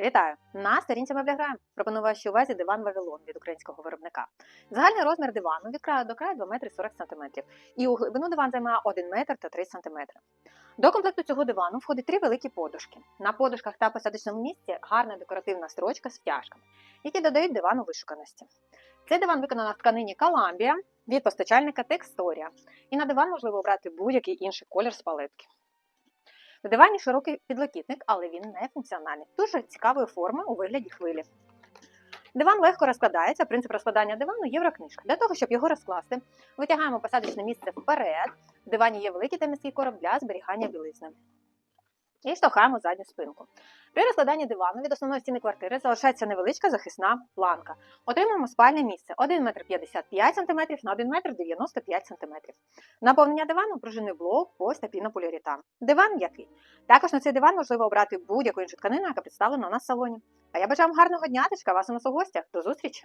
Вітаю! На сторінці Мебляграєм. Пропоную вашій увазі диван Вавилон від українського виробника. Загальний розмір дивану від краю до краю 2 метри 40 см. І у глибину диван займає 1 метр та 3 см. До комплекту цього дивану входить три великі подушки. На подушках та посадочному місці гарна декоративна строчка з втяжками, які додають дивану вишуканості. Цей диван виконано в тканині Columbia від постачальника Textoria. І на диван можливо обрати будь-який інший колір з палетки. В дивані широкий підлокітник, але він не функціональний. Дуже цікавої форми у вигляді хвилі. Диван легко розкладається. Принцип розкладання дивану єврокнижка. Для того, щоб його розкласти, витягаємо посадочне місце вперед. В дивані є великий та міський короб для зберігання білизни. І штовхаємо задню спинку. При розкладанні дивану від основної стіни квартири залишається невеличка захисна планка. Отримуємо спальне місце 1 метр 55 см на 1 метр 95 см. Наповнення дивану пружинний блок ось та пінополіуретан. Диван м'який. Також на цей диван можливо обрати будь-яку іншу тканину, яка представлена у нас в салоні. А я бажаю вам гарного дня, тишка вас у нас у гостях. До зустрічі!